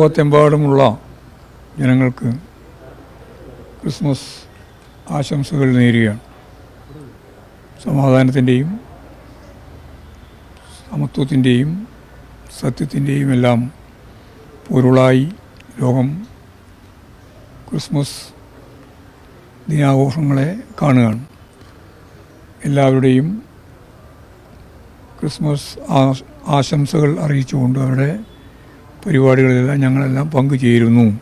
ലോകത്തെമ്പാടുമുള്ള ജനങ്ങൾക്ക് ക്രിസ്മസ് ആശംസകൾ നേരുകയാണ്. സമാധാനത്തിന്റെയും സമത്വത്തിന്റെയും സത്യത്തിന്റെയും എല്ലാം പൊരുളായി ലോകം ക്രിസ്മസ് ദിനാഘോഷങ്ങളെ കാണുകയാണ്. എല്ലാവരുടെയും ക്രിസ്മസ് ആശംസകൾ അറിയിച്ചുകൊണ്ട് അവരുടെ പരിപാടികളിലെല്ലാം ഞങ്ങളെല്ലാം പങ്കുചേരുന്നു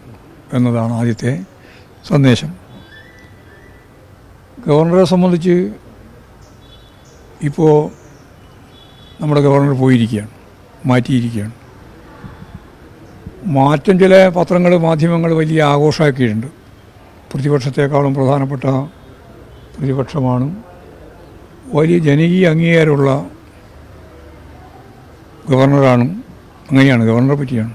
എന്നതാണ് ആദ്യത്തെ സന്ദേശം. ഗവർണറെ സംബന്ധിച്ച് ഇപ്പോൾ നമ്മുടെ ഗവർണർ പോയിരിക്കുകയാണ് മാറ്റിയിരിക്കുകയാണ്. മാറ്റം ചില പത്രങ്ങൾ മാധ്യമങ്ങൾ വലിയ ആഘോഷമാക്കിയിട്ടുണ്ട്. പ്രതിപക്ഷത്തെക്കാളും പ്രധാനപ്പെട്ട പ്രതിപക്ഷമാണ്. വലിയ ജനകീയ അംഗീകാരമുള്ള ഗവർണറാണ് അങ്ങനെയാണ് ഗവർണറെ പറ്റിയാണ്.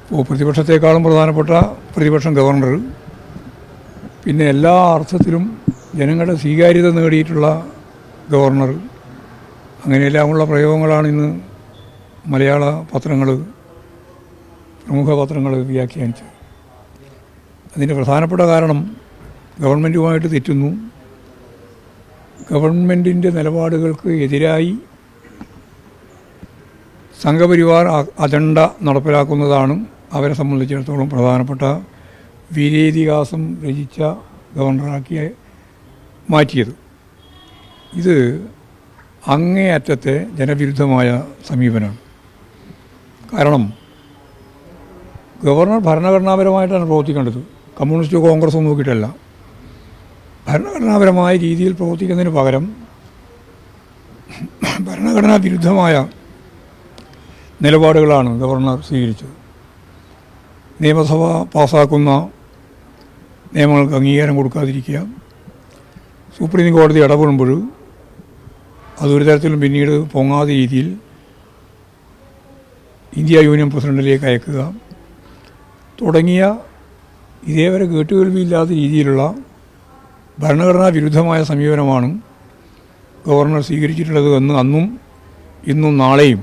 ഇപ്പോൾ പ്രതിപക്ഷത്തെക്കാളും പ്രധാനപ്പെട്ട പ്രതിപക്ഷം ഗവർണർ. പിന്നെ എല്ലാ അർത്ഥത്തിലും ജനങ്ങളുടെ സ്വീകാര്യത നേടിയിട്ടുള്ള ഗവർണർ. അങ്ങനെയെല്ലാമുള്ള പ്രയോഗങ്ങളാണ് ഇന്ന് മലയാള പത്രങ്ങൾ പ്രമുഖ പത്രങ്ങൾ വ്യാഖ്യാനിച്ചത്. അതിന്റെ പ്രധാനപ്പെട്ട കാരണം ഗവൺമെന്റുമായിട്ട് തെറ്റുന്നു. ഗവൺമെന്റിന്റെ നിലപാടുകൾക്ക് എതിരായി സംഘപരിവാർ അജണ്ട നടപ്പിലാക്കുന്നതാണ് അവരെ സംബന്ധിച്ചിടത്തോളം പ്രധാനപ്പെട്ട വീരേതിഹാസം രചിച്ച ഗവർണറാക്കി മാറ്റിയത്. ഇത് അങ്ങേയറ്റത്തെ ജനവിരുദ്ധമായ സമീപനമാണ്. കാരണം ഗവർണർ ഭരണഘടനാപരമായിട്ടാണ് പ്രവർത്തിക്കേണ്ടത്. കമ്മ്യൂണിസ്റ്റ് കോൺഗ്രസ് നോക്കിയിട്ടല്ല. ഭരണഘടനാപരമായ രീതിയിൽ പ്രവർത്തിക്കുന്നതിന് പകരം ഭരണഘടനാ വിരുദ്ധമായ നിലപാടുകളാണ് ഗവർണർ സ്വീകരിച്ചത്. നിയമസഭ പാസാക്കുന്ന നിയമങ്ങൾക്ക് അംഗീകാരം കൊടുക്കാതിരിക്കുക. സുപ്രീം കോടതി ഇടപെടുമ്പോൾ അതൊരു തരത്തിലും പിന്നീട് പൊങ്ങാത്ത രീതിയിൽ ഇന്ത്യ യൂണിയൻ പ്രസിഡന്റിലേക്ക് അയക്കുക. തുടങ്ങിയ ഇതേവരെ കേട്ടുകേൾവിയില്ലാത്ത രീതിയിലുള്ള ഭരണഘടനാ വിരുദ്ധമായ സമീപനമാണ് ഗവർണർ സ്വീകരിച്ചിട്ടുള്ളത് എന്ന് അന്നും ഇന്നും നാളെയും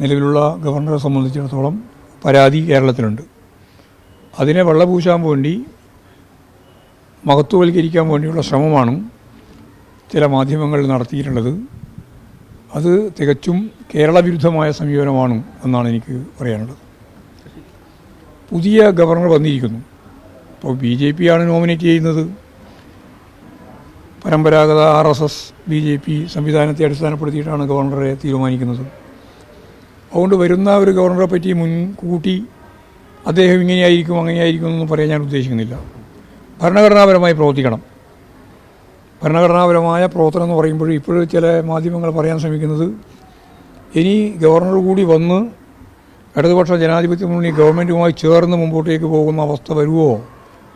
നിലവിലുള്ള ഗവർണറെ സംബന്ധിച്ചിടത്തോളം പരാതി കേരളത്തിലുണ്ട്. അതിനെ വെള്ളപൂശാൻ വേണ്ടി മഹത്വവൽക്കരിക്കാൻ വേണ്ടിയുള്ള ശ്രമമാണ് ചില മാധ്യമങ്ങൾ നടത്തിയിട്ടുള്ളത്. അത് തികച്ചും കേരള വിരുദ്ധമായ സമീപനമാണ് എന്നാണ് എനിക്ക് പറയാനുള്ളത്. പുതിയ ഗവർണർ വന്നിരിക്കുന്നു. ഇപ്പോൾ ബി ജെ പി ആണ് നോമിനേറ്റ് ചെയ്യുന്നത്. പരമ്പരാഗത R S S B J P സംവിധാനത്തെ അടിസ്ഥാനപ്പെടുത്തിയിട്ടാണ് ഗവർണറെ തീരുമാനിക്കുന്നത്. അതുകൊണ്ട് വരുന്ന ഒരു ഗവർണറെ പറ്റി മുൻകൂട്ടി അദ്ദേഹം ഇങ്ങനെയായിരിക്കും അങ്ങനെയായിരിക്കും എന്നൊന്നും പറയാൻ ഞാൻ ഉദ്ദേശിക്കുന്നില്ല. ഭരണഘടനാപരമായി പ്രവർത്തിക്കണം. ഭരണഘടനാപരമായ പ്രവർത്തനം എന്ന് പറയുമ്പോൾ ഇപ്പോഴും ചില മാധ്യമങ്ങൾ പറയാൻ ശ്രമിക്കുന്നത് ഇനി ഗവർണർ കൂടി വന്ന് ഇടതുപക്ഷ ജനാധിപത്യ മുന്നണി ഗവൺമെന്റുമായി ചേർന്ന് മുമ്പോട്ടേക്ക് പോകുന്ന അവസ്ഥ വരുമോ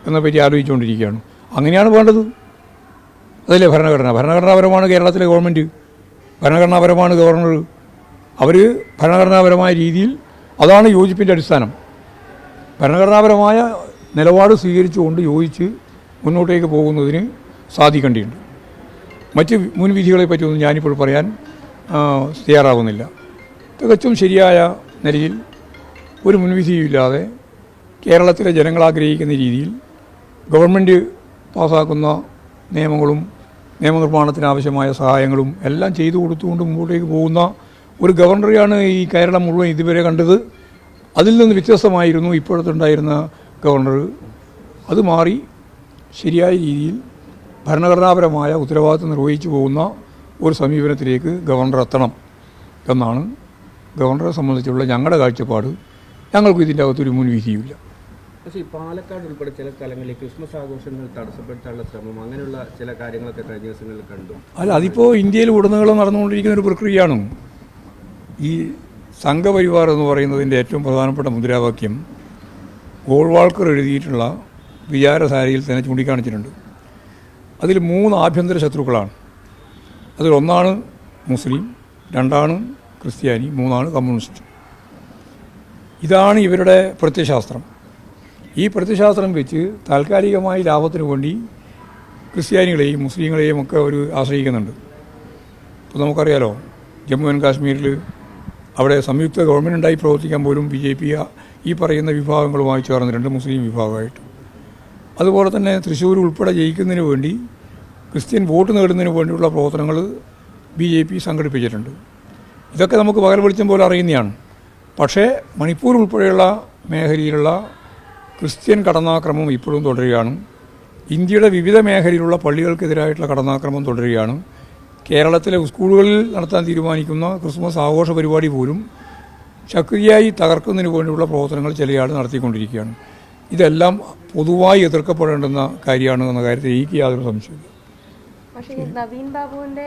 എന്നെപ്പറ്റി ആലോചിച്ചുകൊണ്ടിരിക്കുകയാണ്. അങ്ങനെയാണ് വേണ്ടത്. അതല്ലേ ഭരണഘടന? ഭരണഘടനാപരമാണ് കേരളത്തിലെ ഗവൺമെന്റ് ഭരണഘടനാപരമാണ് ഗവർണർ. അവർ ഭരണഘടനാപരമായ രീതിയിൽ അതാണ് യോജിപ്പിന്റെ അടിസ്ഥാനം. ഭരണഘടനാപരമായ നിലപാട് സ്വീകരിച്ചുകൊണ്ട് യോജിച്ച് മുന്നോട്ടേക്ക് പോകുന്നതിന് സാധിക്കേണ്ടിയുണ്ട് മറ്റ് മുൻവിധികളെ പറ്റിയൊന്നും ഞാനിപ്പോൾ പറയാൻ തയ്യാറാവുന്നില്ല. തികച്ചും ശരിയായ നിലയിൽ ഒരു മുൻവിധിയുമില്ലാതെ കേരളത്തിലെ ജനങ്ങൾ ആഗ്രഹിക്കുന്ന രീതിയിൽ ഗവൺമെന്റ് പാസ്സാക്കുന്ന നിയമങ്ങളും നിയമനിർമ്മാണത്തിനാവശ്യമായ സഹായങ്ങളും എല്ലാം ചെയ്തു കൊടുത്തുകൊണ്ട് മുമ്പോട്ടേക്ക് പോകുന്ന ഒരു ഗവർണറെയാണ് ഈ കേരളം മുഴുവൻ ഇതുവരെ കണ്ടത്. അതിൽ നിന്ന് വ്യത്യസ്തമായിരുന്നു ഇപ്പോഴത്തെ ഉണ്ടായിരുന്ന ഗവർണർ. അത് മാറി ശരിയായ രീതിയിൽ ഭരണഘടനാപരമായ ഉത്തരവാദിത്വം നിർവഹിച്ചു പോകുന്ന ഒരു സമീപനത്തിലേക്ക് ഗവർണർ എത്തണം എന്നാണ് ഗവർണറെ സംബന്ധിച്ചുള്ള ഞങ്ങളുടെ കാഴ്ചപ്പാട്. ഞങ്ങൾക്ക് ഇതിന്റെ അകത്തൊരു മുൻവിധിയുമില്ല. പക്ഷേ ഈ പാലക്കാട് ഉൾപ്പെടെ ചില സ്ഥലങ്ങളിൽ ക്രിസ്മസ് ആഘോഷങ്ങൾ തടസ്സപ്പെടുത്താനുള്ള ശ്രമം അങ്ങനെയുള്ള ചില കാര്യങ്ങളൊക്കെ കഴിഞ്ഞ ദിവസങ്ങളിൽ കണ്ടു. അല്ല അതിപ്പോൾ ഇന്ത്യയിൽ ഉടനീളം നടന്നുകൊണ്ടിരിക്കുന്ന ഒരു പ്രക്രിയയാണ്. സംഘപരിവാർ എന്ന് പറയുന്നതിന്റെ ഏറ്റവും പ്രധാനപ്പെട്ട മുദ്രാവാക്യം ഗോൾവാൾക്കർ എഴുതിയിട്ടുള്ള വിചാരധാരയിൽ തന്നെ ചൂണ്ടിക്കാണിച്ചിട്ടുണ്ട്. അതിൽ മൂന്ന് ആഭ്യന്തര ശത്രുക്കളാണ്. അതിലൊന്നാണ് മുസ്ലിം രണ്ടാണ് ക്രിസ്ത്യാനി മൂന്നാണ് കമ്മ്യൂണിസ്റ്റ്. ഇതാണ് ഇവരുടെ പ്രത്യശാസ്ത്രം ഈ പ്രത്യശാസ്ത്രം വെച്ച് താൽക്കാലികമായി ലാഭത്തിനു വേണ്ടി ക്രിസ്ത്യാനികളെയും മുസ്ലിങ്ങളെയും ഒക്കെ അവർ ആശ്രയിക്കുന്നുണ്ട്. ഇപ്പോൾ നമുക്കറിയാലോ ജമ്മു ആൻഡ് കാശ്മീരിൽ അവിടെ സംയുക്ത ഗവൺമെന്റ് ഉണ്ടായി പ്രവർത്തിക്കാൻ പോലും ബി ജെ പി ഈ പറയുന്ന വിഭാഗങ്ങളുമായി ചേർന്ന് രണ്ട് മുസ്ലിം വിഭാഗമായിട്ട്. അതുപോലെ തന്നെ തൃശ്ശൂർ ഉൾപ്പെടെ ജയിക്കുന്നതിന് വേണ്ടി ക്രിസ്ത്യൻ വോട്ട് നേടുന്നതിന് വേണ്ടിയുള്ള പ്രവർത്തനങ്ങൾ ബി ജെ പി സംഘടിപ്പിച്ചിട്ടുണ്ട്. ഇതൊക്കെ നമുക്ക് പകൽ വെളിച്ചം പോലെ അറിയുന്നതാണ്. പക്ഷേ മണിപ്പൂർ ഉൾപ്പെടെയുള്ള മേഖലയിലുള്ള ക്രിസ്ത്യൻ കടന്നാക്രമം ഇപ്പോഴും തുടരുകയാണ്. ഇന്ത്യയുടെ വിവിധ മേഖലയിലുള്ള പള്ളികൾക്കെതിരായിട്ടുള്ള കടന്നാക്രമം തുടരുകയാണ്. കേരളത്തിലെ സ്കൂളുകളിൽ നടത്താൻ തീരുമാനിക്കുന്ന ക്രിസ്മസ് ആഘോഷ പരിപാടി പോലും ശക്തിയായി തകർക്കുന്നതിന് വേണ്ടിയുള്ള പ്രവർത്തനങ്ങൾ ചിലയാൾ നടത്തിക്കൊണ്ടിരിക്കുകയാണ്. ഇതെല്ലാം പൊതുവായി എതിർക്കപ്പെടേണ്ടുന്ന കാര്യമാണ് എന്ന കാര്യത്തിൽ എനിക്ക് യാതൊരു സംശയമില്ല പക്ഷേ ഈ നവീൻ ബാബുവിന്റെ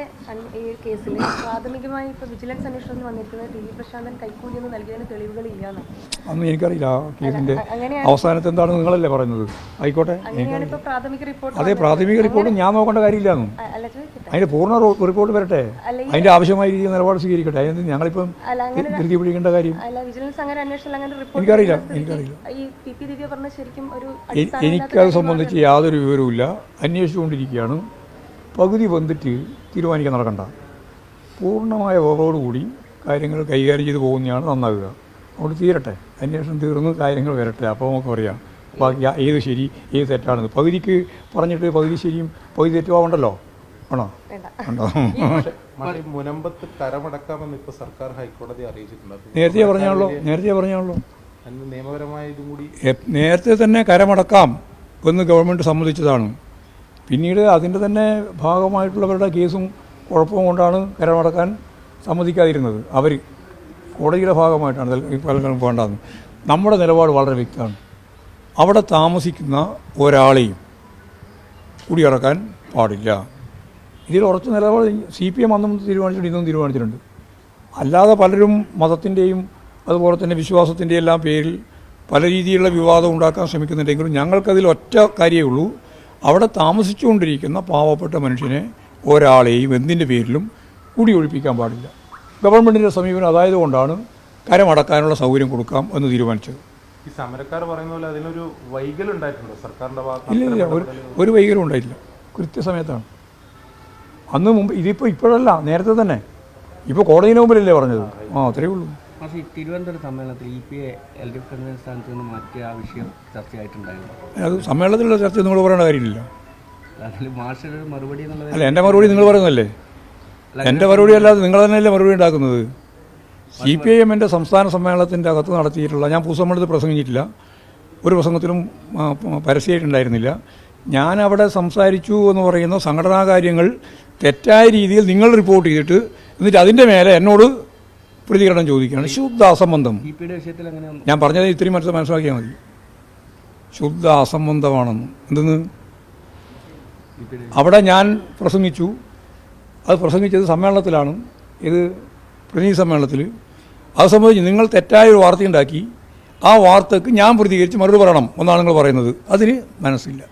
ഈ കേസിൽ പ്രാഥമികമായി ഇപ്പൊ വിജിലൻസ് അന്വേഷണത്തിൽ വന്നിരിക്കുന്നത് ടി വി പ്രശാന്തൻ കൈക്കൂലി ഒന്നും നൽകിയതിന് തെളിവുകളില്ലാന്ന്. അന്ന് എനിക്കറിയില്ല ആ കേസിന്റെ അവസാനത്തെ എന്താണ് നിങ്ങളല്ലേ പറയുന്നത്? ആയിക്കോട്ടെ അതെ പ്രാഥമിക റിപ്പോർട്ട് ഞാൻ നോക്കേണ്ട കാര്യമില്ലാന്നും. അതിന്റെ പൂർണ റിപ്പോർട്ട് വരട്ടെ. അതിന്റെ ആവശ്യമായ രീതിയിൽ നിലപാട് സ്വീകരിക്കട്ടെ. അതിന് ഞങ്ങളിപ്പം ധൃതി പിടിക്കേണ്ട കാര്യം? എനിക്കറിയില്ല, എനിക്കറിയില്ല. എനിക്കത് സംബന്ധിച്ച് യാതൊരു വിവരവും ഇല്ല അന്വേഷിച്ചുകൊണ്ടിരിക്കുകയാണ്. പകുതി വന്നിട്ട് തീരുമാനിക്കാൻ നടക്കണ്ട. പൂർണമായ ഓവറോടുകൂടി കാര്യങ്ങൾ കൈകാര്യം ചെയ്ത് പോകുന്നതാണ് നന്നാകുക അതുകൊണ്ട് തീരട്ടെ. അന്വേഷണം തീർന്ന് കാര്യങ്ങൾ വരട്ടെ. അപ്പോൾ നമുക്ക് അറിയാം ബാക്കി ഏത് ശരി ഏത് തെറ്റാണെന്ന്. പകുതിക്ക് പറഞ്ഞിട്ട് പകുതി ശരിയും പകുതി തെറ്റും ആവണ്ടല്ലോ? ആണോ? വേണ്ട. ഉണ്ടോ മുനമ്പത്ത് കരമടക്കാമെന്ന് ഇപ്പോൾ സർക്കാർ ഹൈക്കോടതി അറിയിച്ചിട്ടുണ്ട് നേരത്തെ പറഞ്ഞാണല്ലോ. നേരത്തെ പറഞ്ഞാണല്ലോ. നിയമപരമായ ഇതും കൂടി നേരത്തെ തന്നെ കരമടക്കാം എന്ന് ഗവൺമെന്റ് സമ്മതിച്ചതാണ്. പിന്നീട് അതിന്റെ തന്നെ ഭാഗമായിട്ടുള്ളവരുടെ കേസും കുഴപ്പവും കൊണ്ടാണ് കരമടക്കാൻ സമ്മതിക്കാതിരുന്നത്. അവർ കോടതിയുടെ ഭാഗമായിട്ടാണ് വേണ്ടതെന്ന്. നമ്മുടെ നിലപാട് വളരെ വ്യക്തമാണ്. അവിടെ താമസിക്കുന്ന ഒരാളെയും കുടിയിറക്കാൻ പാടില്ല. ഇതിൽ ഉറച്ച നിലപാട് സി പി എം അന്നും തീരുമാനിച്ചിട്ടുണ്ട് ഇന്നും തീരുമാനിച്ചിട്ടുണ്ട്. അല്ലാതെ പലരും മതത്തിന്റെയും അതുപോലെ തന്നെ വിശ്വാസത്തിന്റെ എല്ലാം പേരിൽ പല രീതിയിലുള്ള വിവാദം ഉണ്ടാക്കാൻ ശ്രമിക്കുന്നുണ്ടെങ്കിലും ഞങ്ങൾക്കതിൽ ഒറ്റ കാര്യമേ ഉള്ളൂ. അവിടെ താമസിച്ചുകൊണ്ടിരിക്കുന്ന പാവപ്പെട്ട മനുഷ്യനെ ഒരാളെയും എന്തിന്റെ പേരിലും കൂടി കുടിയൊഴിപ്പിക്കാൻ പാടില്ല. ഗവൺമെന്റിന്റെ സമീപനം അതായത് കൊണ്ടാണ് കരമടക്കാനുള്ള സൗകര്യം കൊടുക്കാം എന്ന് തീരുമാനിച്ചത്. ഈ സമരക്കാർ പറയുന്ന പോലെ അതിനൊരു വൈകൽ ഉണ്ടായിട്ടുണ്ടോ? സർക്കാരിന്റെ ഭാഗത്ത് ഇല്ല ഇല്ല ഒരു ഒരു വൈകല്യം ഉണ്ടായിട്ടില്ല. കൃത്യസമയത്താണ്. അന്ന് മുമ്പ് ഇതിപ്പോൾ ഇപ്പോഴല്ല നേരത്തെ തന്നെ. ഇപ്പോൾ കോടതിന് മുമ്പിലല്ലേ പറഞ്ഞത്? ആ അത്രയേ ഉള്ളൂ. പക്ഷേ തിരുവനന്തപുരം സമ്മേളനത്തിൽ E P A L D F സ്ഥാനത്ത് നിന്ന് മാറ്റിയ ആ വിഷയം ചർച്ചയായിട്ടുണ്ടായിരുന്നു. അത് സമ്മേളനത്തിലുള്ള ചർച്ച നിങ്ങൾ പറയേണ്ട കാര്യമില്ല അതിൽ മറുപടി എന്നുള്ളത് അല്ല എന്റെ മറുപടി നിങ്ങൾ പറയുന്നല്ലേ എന്റെ മറുപടി അല്ലാതെ നിങ്ങൾ തന്നെയല്ലേ മറുപടി ഉണ്ടാക്കുന്നത്? സി പി ഐ എമ്മിന്റെ സംസ്ഥാന സമ്മേളനത്തിന്റെ അകത്ത് നടത്തിയിട്ടുള്ള ഞാൻ പൊതുസമ്മേളനത്തിൽ പ്രസംഗിച്ചിട്ടില്ല. ഒരു പ്രസംഗത്തിലും പരസ്യമായിട്ടുണ്ടായിരുന്നില്ല. ഞാൻ അവിടെ സംസാരിച്ചു എന്ന് പറയുന്ന സംഘടനാ കാര്യങ്ങൾ തെറ്റായ രീതിയിൽ നിങ്ങൾ റിപ്പോർട്ട് ചെയ്തിട്ട് എന്നിട്ട് അതിന്റെ മേലെ എന്നോട് പ്രതികരണം ചോദിക്കുകയാണ്. ശുദ്ധ അസംബന്ധം ഞാൻ പറഞ്ഞത് ഇത്രയും മനസ്സിൽ മനസ്സിലാക്കിയാൽ മതി. ശുദ്ധ അസംബന്ധമാണെന്ന് എന്തെന്ന്? അവിടെ ഞാൻ പ്രസംഗിച്ചു. അത് പ്രസംഗിച്ചത് സമ്മേളനത്തിലാണ്. ഇത് പ്രതിനിധി സമ്മേളനത്തിൽ അത് സംബന്ധിച്ച് നിങ്ങൾ തെറ്റായ ഒരു വാർത്തയുണ്ടാക്കി ആ വാർത്തക്ക് ഞാൻ പ്രതികരിച്ച് മറുപടി പറയണം എന്നാണ് നിങ്ങൾ പറയുന്നത്. അതിന് മനസ്സില്ല.